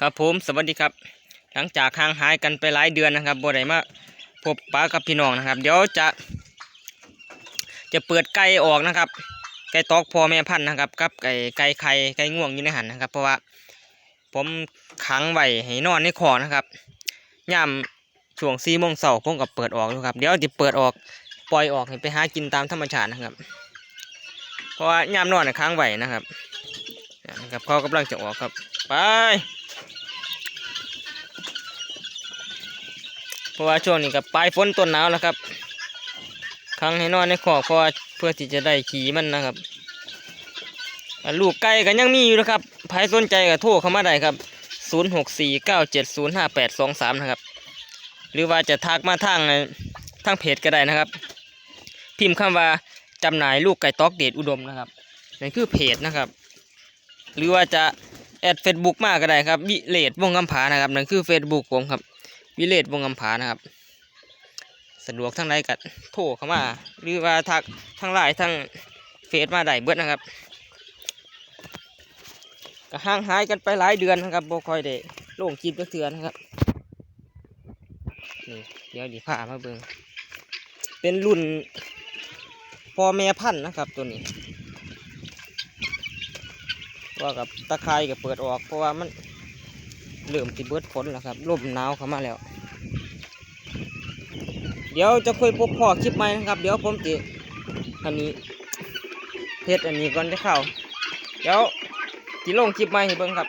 ครับผมสวัสดีครับ หลังจากห่างหายกันไปหลายเดือนนะครับบ่ได้มาพบป้ากับพี่น้องนะครับ เดี๋ยวจะจะเปิดไก่ออกนะครับ ไก่ตอกพ่อแม่พันธุ์นะครับกับไก่ไก่ไข่ไก่ง่วงอยู่ในหันนะครับ เพราะว่าผมขังไว้ให้นอนในคอนะครับย่ามช่วงสี่โมงเช้าผมก็เปิดออกอยู่ครับ เดี๋ยวจะเปิดออกปล่อยออกให้ไปหากินตามธรรมชาตินะครับ เพราะว่าย่ามนอนน่ะค้างไว้นะครับนะครับเขากำลังจะออกครับไป เพราะว่าช่วงนี้กับปลายฝนต้นหนาวแล้วครับคังให้นอนในคอกเพราะว่าเพื่อที่จะได้ขี่มันนะครับลูกไก่ก็ยังมีอยู่นะครับใครสนใจก็โทรเข้ามาได้ครับ0 6 4 9 7 0 5 8 2 3นะครับ หรือว่าจะทักมาทางทางเพจก็ได้นะครับ พิมพ์คำว่าจำหน่ายลูกไก่ตอกเดชอุดมนะครับนั่นคือเพจนะครับ หรือว่าจะแอดเฟซบุ๊กมาก็ได้ครับวิเลดวงกำผานะครับนั่นคือเฟซบุ๊กผมครับ วิเลศวงกำผานะครับ สะดวกทั้งไรกัโทรเข้ามา หรือว่าทักทั้งไลน์ทั้งเฟซมาได้เบิดนะครับก็ห่างหายกันไปหลายเดือนนะครับบ่คอยได้ลงคลิปจักเทือนนะครับนี่เดี๋ยวดีพามาเบิงเป็นรุ่นพอแม่พันธุ์นะครับตัวนี้ว่ากับตะไคร่ก็เปิดออกเพราะว่ามัน เริ่มติเบิดฝนแล้วครับลมหนาวเข้ามาแล้ว เดี๋ยวจะคุยพบพ่อคลิปใหม่นะครับ เดี๋ยวผมติอันนี้เพชรอันนี้ก่อนจะเข้า เดี๋ยวจิลงคลิปใหม่ให้เบิ่งครับ